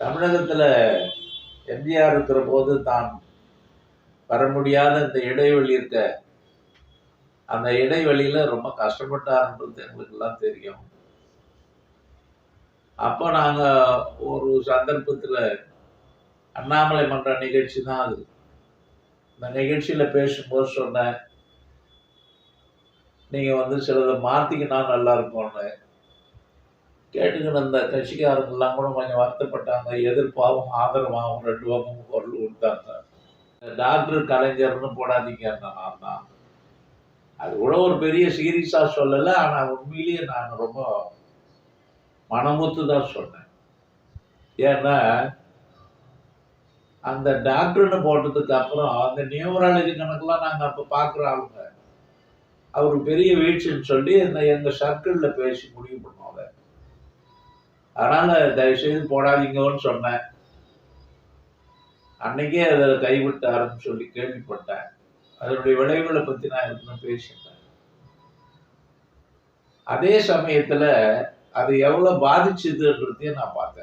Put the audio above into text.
தமிழகத்தில் எம்ஜிஆர் இருக்கிற போது தான் வர முடியாத இந்த இடைவெளி இருக்க. அந்த இடைவெளியில் ரொம்ப கஷ்டப்பட்டாருன்றது எங்களுக்கெல்லாம் தெரியும். அப்போ நாங்கள் ஒரு சந்தர்ப்பத்தில் அண்ணாமலை மன்ற நிகழ்ச்சி தான் அது. இந்த நிகழ்ச்சியில் பேசும்போது சொன்னேன் நீங்கள் வந்து சிலதை மாற்றிக்கினா நல்லா இருக்கும்னு. கேட்டுக்கிட்டு இருந்த கட்சிக்காரங்கெல்லாம் கூட கொஞ்சம் வருத்தப்பட்டாங்க. எதிர்ப்பாகவும் ஆதரவாகவும் ரெண்டு பக்கமும் குரல் கொடுத்தாங்க. டாக்டர் கலைஞர்னு போடாதீங்க நான் தான். அது கூட ஒரு பெரிய சீரியஸாக சொல்லலை ஆனால் உண்மையிலேயே நான் ரொம்ப மனமுத்து தான் சொன்னேன். ஏன்னா அந்த டாக்டர்னு போட்டதுக்கு அப்புறம் அந்த நியூமராலஜி கணக்கெலாம் நாங்கள் அப்போ பார்க்குற ஆளுங்க. அவர் பெரிய வீழ்ச்சின்னு சொல்லி இந்த எங்கள் சர்க்கிளில் பேசி முடிவு பண்ணோம் அதனால் தயவுசெய்து போடாதீங்கன்னு சொன்னேன். அன்னைக்கே அதை கைவிட்டாருன்னு சொல்லி கேள்விப்பட்டேன். அதனுடைய விளைவுகளை பற்றி நான் ஏற்கனவே பேசிட்டேன் அதே சமயத்தில் அது எவ்வளோ பாதிச்சுதுன்றதையும் நான் பார்த்தேன்.